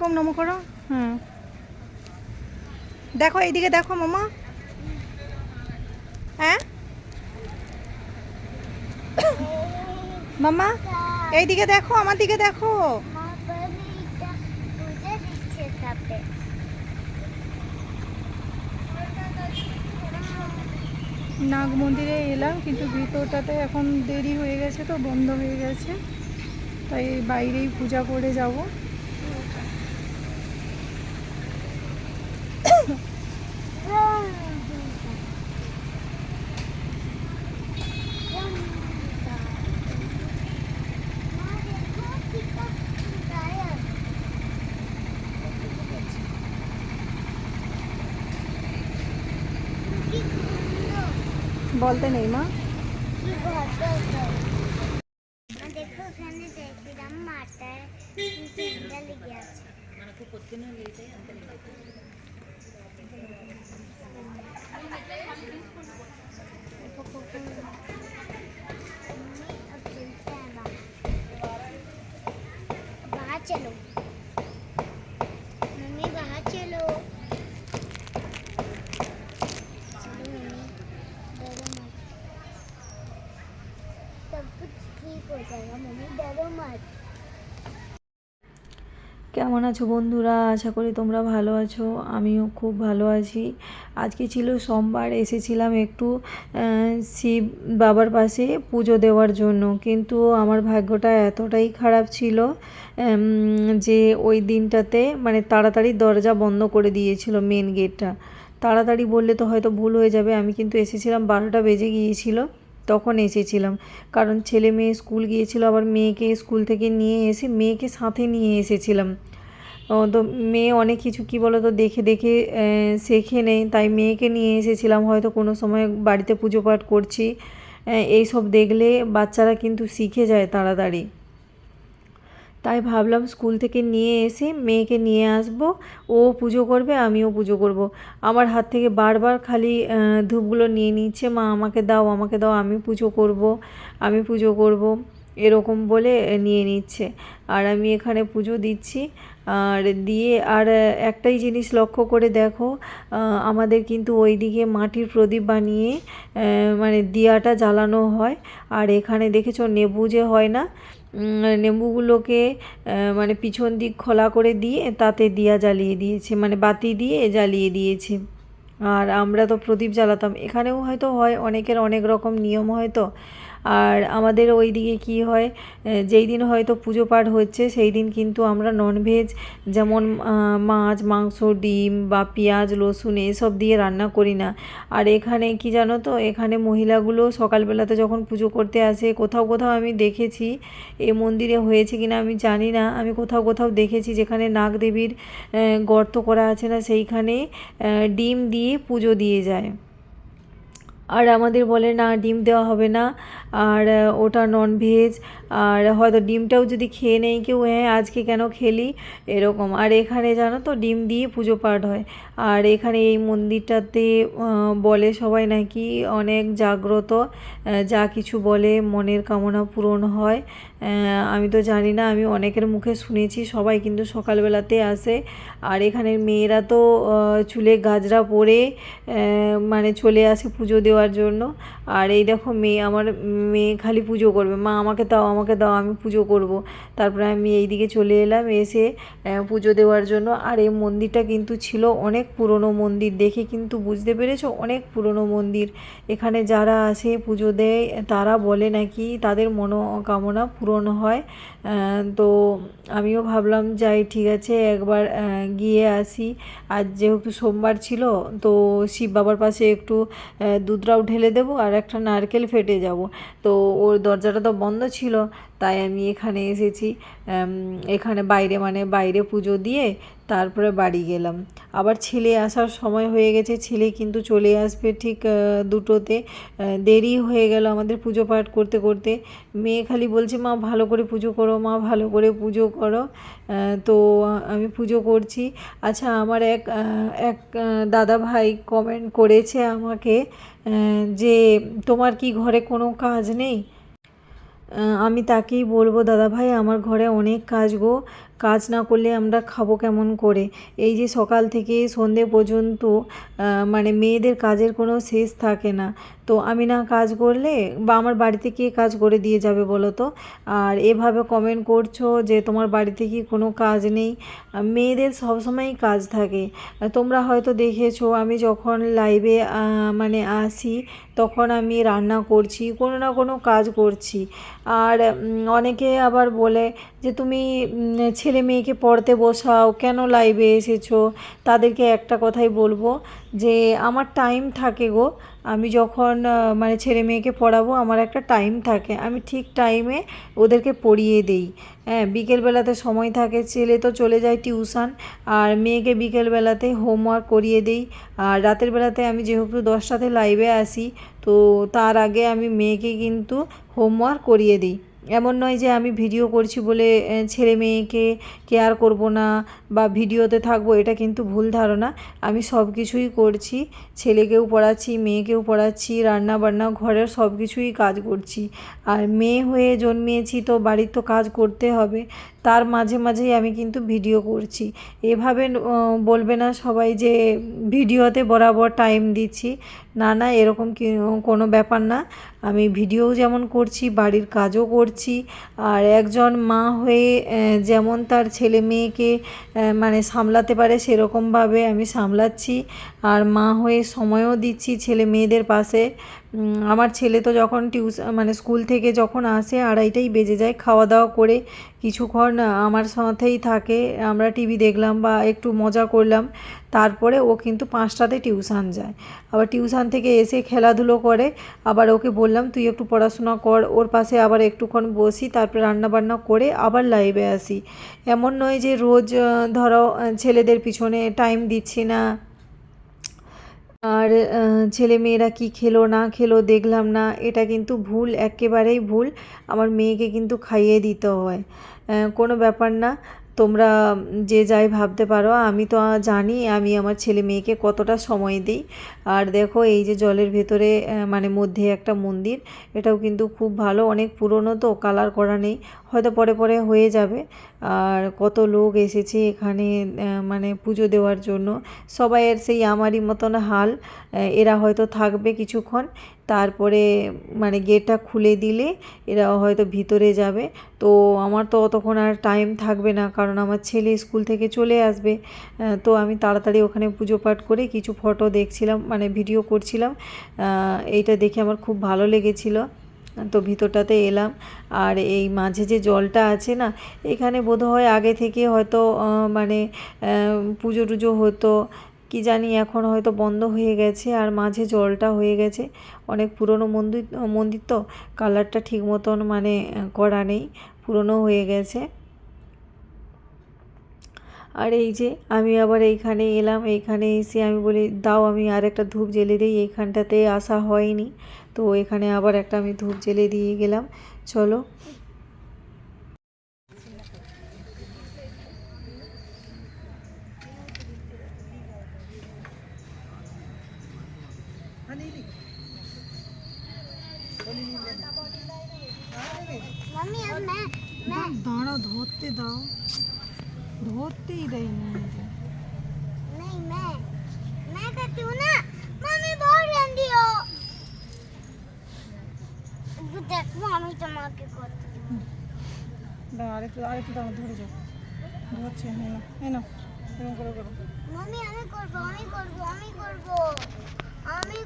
কম নম করো। হুম। দেখো, এইদিকে দেখো মামা। হ্যাঁ? মামা, এইদিকে দেখো, আমার দিকে দেখো। নাগ মন্দিরে এলাম, কিন্তু ভিতরটাতে এখন দেরি হয়ে গেছে তো, বন্ধ হয়ে গেছে। তাই বাইরেই পূজা করে যাব। বলতে নেই মা দেখো কেমন আছো বন্ধুরা? আশা করি তোমরা ভালো আছো, আমিও খুব ভালো আছি। আজকে ছিল সোমবার, এসেছিলাম একটু শিব বাবার পাশে পুজো দেওয়ার জন্য। কিন্তু আমার ভাগ্যটা এতটাই খারাপ ছিল যে ওই দিনটাতে মানে তাড়াতাড়ি দরজা বন্ধ করে দিয়েছিল মেন গেটটা তাড়াতাড়ি বললে তো হয়তো ভুল হয়ে যাবে, আমি কিন্তু এসেছিলাম বারোটা বেজে গিয়েছিল। তখন এসেছিলাম। কারণ ছেলে মেয়ে স্কুল গিয়েছিল, আবার মেয়েকে স্কুল থেকে নিয়ে এসে মেয়েকে সাথে নিয়ে এসেছিলাম। তো মেয়ে অনেক কিছু, কী বলো তো দেখে দেখে শেখে নেই তাই মেয়েকে নিয়ে এসেছিলাম। হয়তো কোনো সময় বাড়িতে পুজো পাঠ করছি। এইসব দেখলে বাচ্চারা কিন্তু শিখে যায় তাড়াতাড়ি। তাই ভাবলাম স্কুল থেকে নিয়ে এসে মেয়েকে নিয়ে আসব। ও পুজো করবে, আমিও পুজো করব। আমার হাত থেকে বারবার খালি ধূপগুলো নিয়ে নিচ্ছে, মা, আমাকে দাও আমাকে দাও, আমি পুজো করব, আমি পুজো করব। এরকম বলে নিয়ে নিচ্ছে। আর আমি এখানে পুজো দিচ্ছি। আর দিয়ে, আর একটাই জিনিস লক্ষ্য করে দেখো আমাদের কিন্তু ওইদিকে মাটির প্রদীপ বানিয়ে মানে দিয়াটা জ্বালানো হয়। আর এখানে দেখেছ, নেবু যে হয় না নেবুগুলোকে মানে পিছন দিক খোলা করে দিয়ে তাতে দিয়া জ্বালিয়ে দিয়েছে মানে বাতি দিয়ে জ্বালিয়ে দিয়েছে। আর আমরা তো প্রদীপ জ্বালাতাম। এখানেও হয়তো হয়, অনেকের অনেক রকম নিয়ম হয়তো। আর আমাদের ওই দিকে কী হয় যেই দিন হয়তো পুজো পাঠ হচ্ছে, সেই দিন কিন্তু আমরা ননভেজ যেমন মাছ, মাংস, ডিম বা পেঁয়াজ, রসুন এসব দিয়ে রান্না করি না। আর এখানে কি জানো তো, এখানে মহিলাগুলো সকালবেলাতে যখন পুজো করতে আসে, কোথাও কোথাও আমি দেখেছি, এ মন্দিরে হয়েছে কিনা আমি জানি না, আমি কোথাও কোথাও দেখেছি যেখানে নাগদেবীর গর্ত করা আছে না, সেইখানে ডিম দিয়ে পুজো দিয়ে যায়। আর আমাদের বলে না ডিম দেওয়া হবে না। আর ওটা নন ননভেজ আর হয়তো ডিমটাও যদি খেয়ে নেই কেউ হ্যাঁ আজকে কেন খেলি? এরকম। আর এখানে জানো তো, ডিম দিয়ে পুজো পাঠ হয়। আর এখানে এই মন্দিরটাতে বলে সবাই নাকি অনেক জাগ্রত যা কিছু বলে মনের কামনা পূরণ হয়। আমি তো জানি না, আমি অনেকের মুখে শুনেছি, সবাই কিন্তু সকালবেলাতে আসে। আর এখানের মেয়েরা তো চুলে গাজরা পরে মানে চলে আসে পুজো দেওয়ার জন্য। আর এই দেখো মেয়ে, আমার মেয়ে খালি পুজো করবে। মা, আমাকে দাও আমাকে দাও, আমি পুজো করব। তারপরে আমি এই দিকে চলে এলাম, এসে পুজো দেওয়ার জন্য। আর এই মন্দিরটা কিন্তু ছিল অনেক পুরনো মন্দির, দেখে কিন্তু বুঝতে পেরেছ অনেক পুরনো মন্দির। এখানে যারা আসে পুজো দেয়, তারা বলে নাকি তাদের মনোকামনা পূরণ হয়। তো আমিও ভাবলাম, যাই, ঠিক আছে, একবার গিয়ে আসি। আজ যেহেতু সোমবার ছিল, তো শিব বাবার পাশে একটু দুধরাও ঢেলে দেবো আর একটা নারকেল ফেটে যাব। তো ওর দরজাটা তো বন্ধ ছিল তাই আমি এখানে এসেছি এখানে বাইরে মানে বাইরে পুজো দিয়ে তারপরে বাড়ি গেলাম। আবার ছেলে আসার সময় হয়ে গেছে, ছেলে কিন্তু চলে আসবে ঠিক দুটোতে। দেরি হয়ে গেল আমাদের পুজো পাঠ করতে করতে। মেয়ে খালি বলছে, মা, ভালো করে পুজো করো, মা, ভালো করে পুজো করো। তো আমি পুজো করছি। আচ্ছা আমার এক এক দাদা ভাই কমেন্ট করেছে আমাকে যে তোমার কি ঘরে কোনো কাজ নেই? আমি তাকেই বলব, দাদা ভাই, আমার ঘরে অনেক কাজ গো। কাজ না করলে আমরা খাব কেমন করে? এই যে সকাল থেকে সন্ধে পর্যন্ত মানে মেয়েদের কাজের কোনো শেষ থাকে না। তো আমি না কাজ করলে বা আমার বাড়িতে কে কাজ করে দিয়ে যাবে বলো তো? আর এভাবে কমেন্ট করছ যে তোমার বাড়িতে কি কোনো কাজ নেই? মেয়েদের সবসময়ই কাজ থাকে। তোমরা হয়তো দেখেছ আমি যখন লাইভে মানে আসি তখন আমি রান্না করছি, কোনো না কোনো কাজ করছি। আর অনেকে আবার বলে যে তুমি ছেলে মেয়েকে পড়তে বসাও, কেন লাইভে এসেছ? তাদেরকে একটা কথাই বলব যে আমার টাইম থাকে গো। আমি যখন মানে ছেলে মেয়েকে পড়াবো, আমার একটা টাইম থাকে। আমি ঠিক টাইমে ওদেরকে পড়িয়ে দিই। হ্যাঁ বিকেলবেলাতে সময় থাকে, ছেলে তো চলে যায় টিউশন আর মেয়েকে বিকেলবেলাতে হোমওয়ার্ক করিয়ে দিই। আর রাতের বেলাতে আমি যেহেতু দশটাতে লাইভে আসি, তো তার আগে আমি মেয়েকে কিন্তু হোমওয়ার্ক করিয়ে দিই। এমন নয় যে আমি ভিডিও করছি বলে ছেলে মেয়েকে কেয়ার করব না বা ভিডিওতে থাকব, এটা কিন্তু ভুল ধারণা। আমি সব কিছুই করছি, ছেলেকেও পড়াচ্ছি, মেয়েকেও পড়াচ্ছি রান্না বান্না ঘরের সব কিছুই কাজ করছি। আর মেয়ে হয়ে জন্মিয়েছি তো বাড়ির তো কাজ করতে হবে। তার মাঝে মাঝেই আমি কিন্তু ভিডিও করছি। এভাবে বলবে না সবাই যে ভিডিওতে বরাবর টাইম দিচ্ছি। না না, এরকম কোনো ব্যাপার না। আমি ভিডিও যেমন করছি, বাড়ির কাজও করছি। আর একজন মা হয়ে যেমন তার ছেলে মেয়েকে মানে সামলাতে পারে, সেরকমভাবে আমি সামলাচ্ছি। আর মা হয়ে সময়ও দিচ্ছি ছেলে মেয়েদের পাশে। আমার ছেলে তো যখন টিউশন মানে স্কুল থেকে যখন আসে, আড়াইটাই বেজে যায় খাওয়া দাওয়া করে। কিছুক্ষণ আমার সাথেই থাকে। আমরা টিভি দেখলাম বা একটু মজা করলাম। তারপরে ও কিন্তু পাঁচটাতে টিউশন যায়। আবার টিউশন থেকে এসে খেলাধুলো করে। আবার ওকে বললাম, তুই একটু পড়াশোনা কর। ওর পাশে আবার একটুক্ষণ বসি, তারপরে রান্না বান্না করে আবার লাইভে আসি। এমন নয় যে রোজ ধরো ছেলেদের পিছনে টাইম দিচ্ছি না। আর ছেলে মেয়েরা কি খেলো, না খেলো দেখলাম না, এটা কিন্তু ভুল, একেবারেই ভুল। আমার মেয়েকে কিন্তু খাইয়ে দিতে হয়। কোনো ব্যাপার না, তোমরা যে যাই ভাবতে পারো, আমি তো জানি আমি আমার ছেলে মেয়েকে কতটা সময় দিই। আর দেখো, এই যে জলের ভেতরে মানে মধ্যে একটা মন্দির, এটাও কিন্তু খুব ভালো, অনেক পুরনো তো, কালার করা নেই। হয়তো পরে পরে হয়ে যাবে। আর কত লোক এসেছে এখানে মানে পুজো দেওয়ার জন্য। সবাইয়ের সেই আমারই মতন হাল এরা হয়তো থাকবে কিছুক্ষণ। তারপরে মানে গেটটা খুলে দিলে এরা হয়তো ভিতরে যাবে। তো আমার তো অতক্ষণ আর টাইম থাকবে না, কারণ আমার ছেলে স্কুল থেকে চলে আসবে। তো আমি তাড়াতাড়ি ওখানে পুজো পাঠ করে কিছু ফটো দেখছিলাম মানে ভিডিও করছিলাম। এইটা দেখে আমার খুব ভালো লেগেছিলো। তো ভিতরটাতে এলাম। আর এই মাঝে যে জলটা আছে না, এখানে বোধহয় আগে থেকে হয়তো মানে পুজো টুজো হতো। কি জানি এখন হয়তো বন্ধ হয়ে গেছে আর মাঝে জলটা হয়ে গেছে। অনেক পুরনো মন্দির মন্দির তো কালারটা ঠিক মতন মানে করা নেই। পুরনো হয়ে গেছে। আর এই যে আমি আবার এইখানে এলাম এইখানে এসে আমি বলি দাও আমি আর একটা ধূপ জেলে দিই এইখানটাতে আসা হয়নি। তো এখানে আবার একটা আমি ধূপ জেলে দিয়ে গেলাম। চলো। দাঁড়া ধরতে দাও। ধরতেই দেয়নি। দেখব করে আমি আমি আমি আমি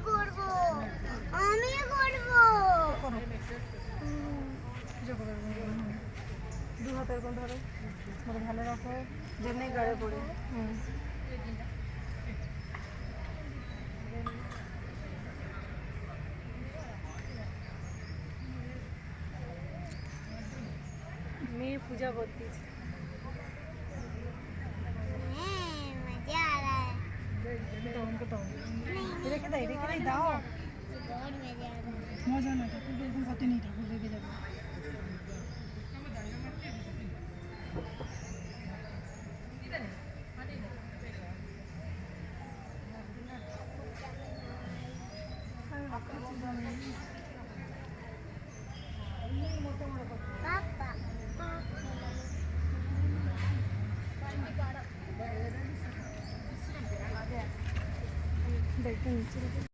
আমি দু ভালো রাখো। যেমনি গাড়ে পড়ে। হুম মেয়ে পূজা করতিস রেখে দেয় রেখে দাও মজা না ঠাকুর দেখুন কত নেই ঠাকুর রেখে যাবে। 嗯。这个